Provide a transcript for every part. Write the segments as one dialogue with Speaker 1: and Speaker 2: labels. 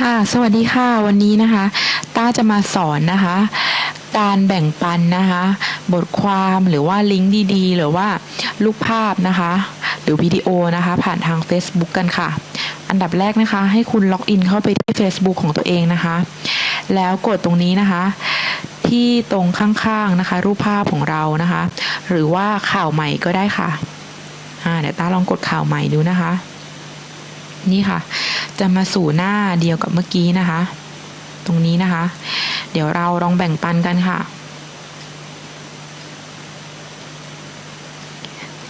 Speaker 1: ค่ะ สวัสดีค่ะ วันนี้นะคะ ต้าจะมาสอนนะคะ การแบ่งปันนะคะ บทความหรือว่าลิงก์ดีๆ หรือว่ารูปภาพนะคะ หรือวิดีโอนะคะ ผ่านทาง Facebook กันค่ะ อันดับแรกนะคะ ให้คุณล็อกอินเข้าไปที่ Facebook ของตัวเองนะคะ แล้วกดตรงนี้นะคะ ที่ตรงข้างๆนะคะ รูปภาพของเรานะคะ หรือว่าข่าวใหม่ก็ได้ค่ะ เดี๋ยวต้าลองกดข่าวใหม่ดูนะคะ นี่ค่ะ จะมาสู่หน้าเดียวกับเมื่อกี้นะคะ ตรงนี้นะคะ เดี๋ยวเราลองแบ่งปันกันค่ะ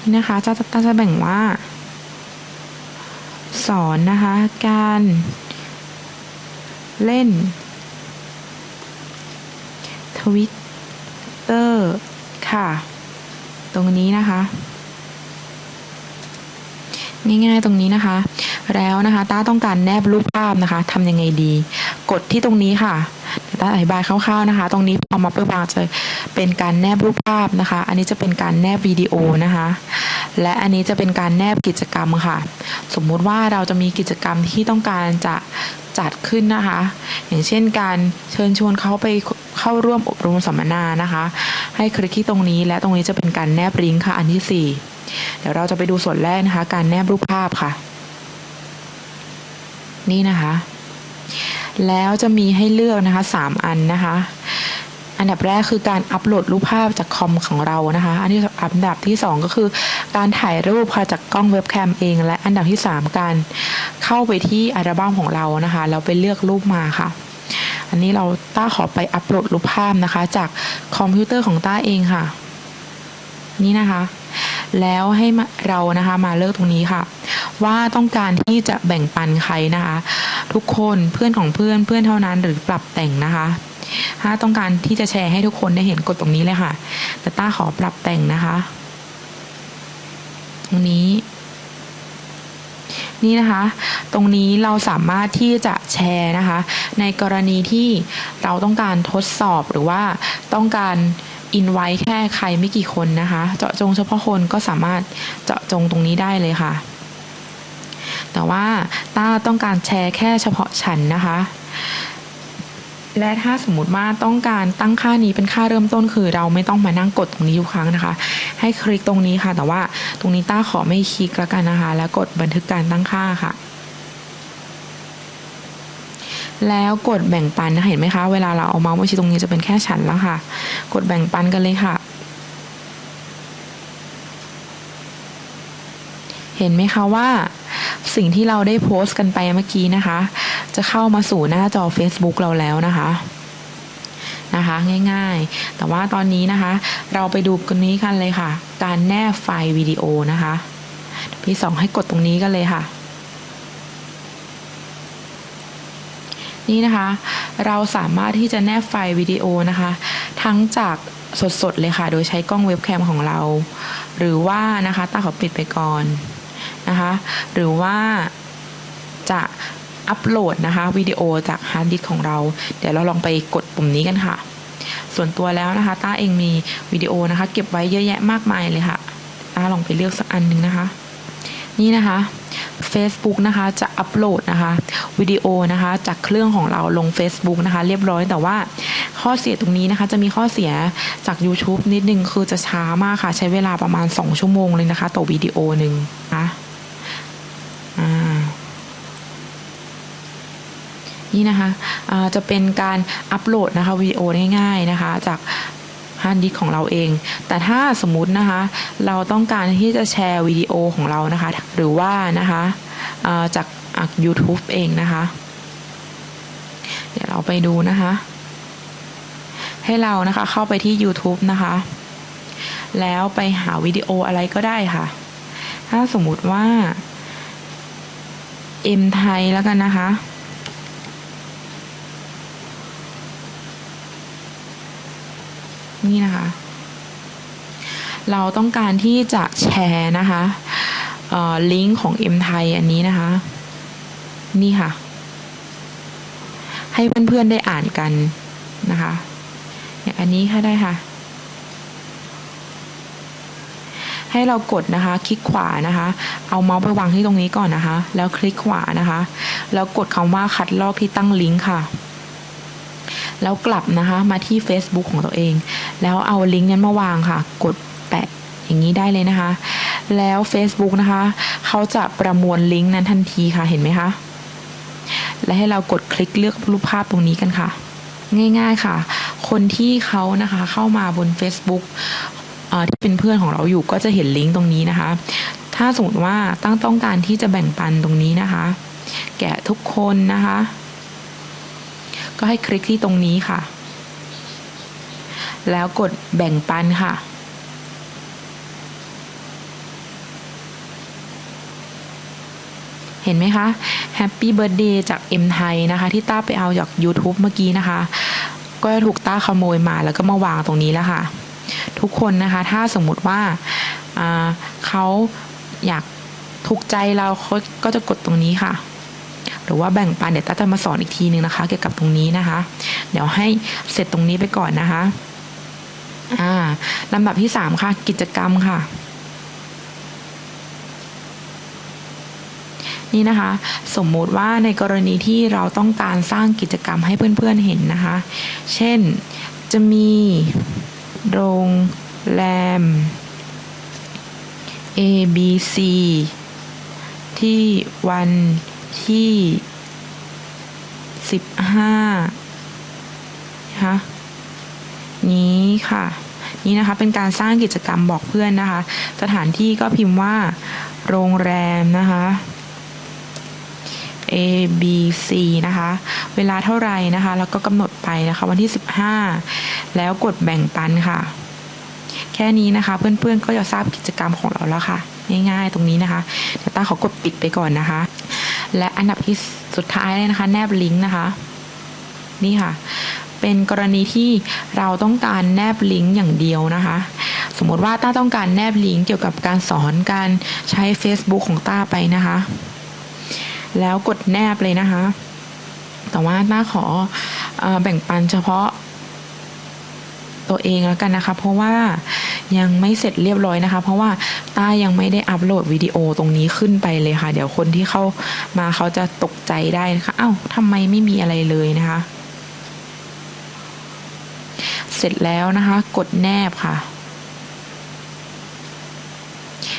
Speaker 1: นี่นะคะจะจะจะแบ่งว่า สอนนะคะ การเล่น ทวิตเตอร์ค่ะ ตรงนี้นะคะ ง่ายๆตรงนี้นะคะ แล้วนะคะต้าต้องการแนบรูปภาพนะคะทำยังไงดี กดที่ตรงนี้ค่ะต้าอธิบายคร่าวๆนะคะ ตรงนี้พอมาเพื่อบางจะเป็นการแนบรูปภาพนะคะ อันนี้จะเป็นการแนบวิดีโอนะคะ และอันนี้จะเป็นการแนบกิจกรรมค่ะ สมมุติว่าเราจะมีกิจกรรมที่ต้องการจะจัดขึ้นนะคะ อย่างเช่นการเชิญชวนเขาไปเข้าร่วมอบรมสัมมนานะคะ ให้คลิกที่ตรงนี้และตรงนี้จะเป็นการแนบลิงก์ค่ะอันที่ 4 เดี๋ยวเราจะไปดูส่วนแรกนะคะ การแนบรูปภาพค่ะ นี่นะคะ แล้วจะมีให้เลือกนะคะสามอันนะคะ อันดับแรกคือการอัปโหลดรูปภาพจากคอมของเรานะคะ อันที่อันดับที่สองก็คือ การถ่ายรูปค่ะจากกล้องเว็บแคมเอง และอันดับที่สามการเข้าไปที่อัลบั้มของเรานะคะแล้วไปเลือกรูปมาค่ะอันนี้เราต้าขอไปอัปโหลดรูปภาพนะคะ จากคอมพิวเตอร์ของต้าเองค่ะ นี่นะคะ แล้วให้เรานะคะมาเลือกตรงนี้ค่ะ ว่าต้องการที่จะแบ่งปันใครนะคะ ทุกคนเพื่อนของเพื่อนเพื่อนเท่านั้นหรือปรับแต่งนะคะถ้าต้องการที่จะแชร์ให้ทุกคนได้เห็นกดตรงนี้เลยค่ะ แต่ต้าขอปรับแต่งนะคะ ตรงนี้ นี่นะคะ ตรงนี้เราสามารถที่จะแชร์นะคะ ในกรณีที่เราต้องการทดสอบหรือว่าต้องการ อินไว้แค่ใครไม่กี่คนนะคะ เจาะจงเฉพาะคนก็สามารถเจาะจงตรงนี้ได้เลยค่ะ แต่ว่าต้าต้องการแชร์แค่เฉพาะฉันนะคะ และถ้าสมมติว่าต้องการตั้งค่านี้เป็นค่าเริ่มต้นคือ เราไม่ต้องมานั่งกดตรงนี้ทุกครั้งนะคะ ให้คลิกตรงนี้ค่ะ แต่ว่าตรงนี้ต้าขอไม่คลิกแล้วกันนะคะ แล้วกดบันทึกการตั้งค่าค่ะ แล้วกดแบ่งปันนะเห็นไหมคะ เวลาเราเอาเมาส์มาชี้ตรงนี้จะเป็นแค่ฉันแล้วค่ะ กดแบ่งปันกันเลยค่ะ เห็นไหมคะว่าสิ่งที่เราได้โพสต์กันไปเมื่อกี้นะคะ จะเข้ามาสู่หน้าจอ Facebook เราแล้วนะคะนะคะง่ายๆ แต่ว่าตอนนี้นะคะ เราไปดูกันนี้กันเลยค่ะ การแนบไฟล์วิดีโอนะคะพี่สองให้กดตรงนี้กันเลยค่ะ นี่นะคะ เราสามารถที่จะแนบไฟล์วิดีโอนะคะ ทั้งจากสดๆเลยค่ะ โดยใช้กล้องเว็บแคมของเรา หรือว่านะคะต้าขอปิดไปก่อนนะคะ หรือว่าจะอัปโหลดนะคะวิดีโอจากฮาร์ดดิสของเรา เดี๋ยวเราลองไปกดปุ่มนี้กันค่ะ ส่วนตัวแล้วนะคะ ต้าเองมีวิดีโอนะคะ เก็บไว้เยอะแยะมากมายเลยค่ะต้าลองไปเลือกสักอันหนึ่งนะคะ นี่นะคะ Facebook นะคะจะอัปโหลดนะคะวิดีโอนะคะจากเครื่องของเราลง Facebook นะคะเรียบร้อยแต่ว่าข้อเสียตรงนี้นะคะจะมีข้อเสียจาก YouTube นิดนึงคือจะช้ามากค่ะ ใช้เวลาประมาณ 2 ชั่วโมงเลยนะคะ ต่อวิดีโอหนึ่งนะอ่านี่นะคะะจะเป็นการอัปโหลดนะคะวิดีโอง่ายๆนะคะ จาก ฮาร์ดดิสของเราเอง แต่ถ้าสมมตินะคะ เราต้องการที่จะแชร์วิดีโอของเรานะคะ หรือว่านะคะจาก YouTube เองนะคะ เดี๋ยวเราไปดูนะคะ ให้เรานะคะเข้าไปที่ YouTube นะคะ แล้วไปหาวิดีโออะไรก็ได้ค่ะ ถ้าสมมุติว่า M ไทยแล้วกันนะคะ นี่นะคะ เราต้องการที่จะแชร์นะคะลิงก์ของ M ไทยอันนี้นะคะ นี่ค่ะ ให้เพื่อนๆได้อ่านกันนะคะอย่างอันนี้ค่ะได้ค่ะ ให้เรากดนะคะ คลิกขวานะคะ เอาเมาส์ไปวางที่ตรงนี้ก่อนนะคะ แล้วคลิกขวานะคะ แล้วกดคำว่าคัดลอกที่ตั้งลิงก์ค่ะ แล้วกลับนะคะมาที่ Facebook ของตัวเอง แล้วเอาลิงก์นั้นมาวางค่ะ กดแปะอย่างนี้ได้เลยนะคะ แล้ว Facebook นะคะ เขาจะประมวลลิงก์นั้นทันทีค่ะเห็นไหมคะ และให้เรากดคลิกเลือกรูปภาพตรงนี้กันค่ะ ง่ายๆค่ะ คนที่เขานะคะเข้ามาบน Facebook ที่เป็นเพื่อนของเราอยู่ก็จะเห็นลิงก์ตรงนี้นะคะ ถ้าสมมติว่าตั้งต้องการที่จะแบ่งปันตรงนี้นะคะ แก่ทุกคนนะคะ ก็ให้คลิกที่ตรงนี้ค่ะ แล้วกดแบ่งปันค่ะ เห็นไหมคะ Happy Birthday จาก M ไทยนะคะ ที่ต้าไปเอาจาก YouTube เมื่อกี้นะคะ ก็ถูกต้าขโมยมาแล้วก็มาวางตรงนี้แล้วค่ะ ทุกคนนะคะ ถ้าสมมุติว่าาเขาอยากถูกใจเราเขาก็จะกดตรงนี้ค่ะ หรือว่าแบ่งปันเดี๋ยวต้าจะมาสอนอีกทีนึงนะคะ เกี่ยวกับตรงนี้นะคะ เดี๋ยวให้เสร็จตรงนี้ไปก่อนนะคะ อ่าลำดับที่สามค่ะ กิจกรรมค่ะ นี่นะคะ สมมุติว่าในกรณีที่เราต้องการสร้างกิจกรรมให้เพื่อนๆเห็นนะคะ เช่นจะมีโรงแรม A B C ที่วันที่สิบห้านะคะ นี้ค่ะ นี่นะคะเป็นการสร้างกิจกรรมบอกเพื่อนนะคะ สถานที่ก็พิมพ์ว่า โรงแรมนะคะ A B C นะคะ เวลาเท่าไหร่นะคะ แล้วก็กำหนดไปนะคะวันที่ 15 แล้วกดแบ่งปันค่ะ แค่นี้นะคะ เพื่อนๆก็จะทราบกิจกรรมของเราแล้วค่ะ ง่ายๆตรงนี้นะคะเดี๋ยวต้าขอกดปิดไปก่อนนะคะ และอันดับที่สุดท้ายเลยนะคะ แนบลิงก์นะคะ นี่ค่ะ เป็นกรณีที่เราต้องการแนบลิงก์อย่างเดียวนะคะ สมมติว่าต้าต้องการแนบลิงก์เกี่ยวกับการสอนการใช้ Facebook ของต้าไปนะคะ แล้วกดแนบเลยนะคะ แต่ว่าต้าขออแบ่งปันเฉพาะตัวเองแล้วกันนะคะ เพราะว่ายังไม่เสร็จเรียบร้อยนะคะ เพราะว่าต้ายังไม่ได้อัปโหลดวิดีโอตรงนี้ขึ้นไปเลยค่ะ เดี๋ยวคนที่เข้ามาเขาจะตกใจได้นะคะอ้าวทำไมไม่มีอะไรเลยนะคะ เสร็จแล้วนะคะ กดแนบค่ะ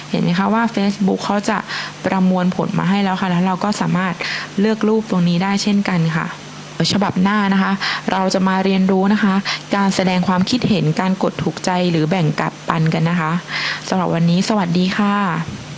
Speaker 1: เห็นไหมคะว่า Facebook เขาจะประมวลผลมาให้แล้วค่ะ แล้วเราก็สามารถเลือกรูปตรงนี้ได้เช่นกันค่ะฉบับหน้านะคะ เราจะมาเรียนรู้นะคะ การแสดงความคิดเห็นการกดถูกใจหรือแบ่งกับปันกันนะคะสำหรับวันนี้สวัสดีค่ะ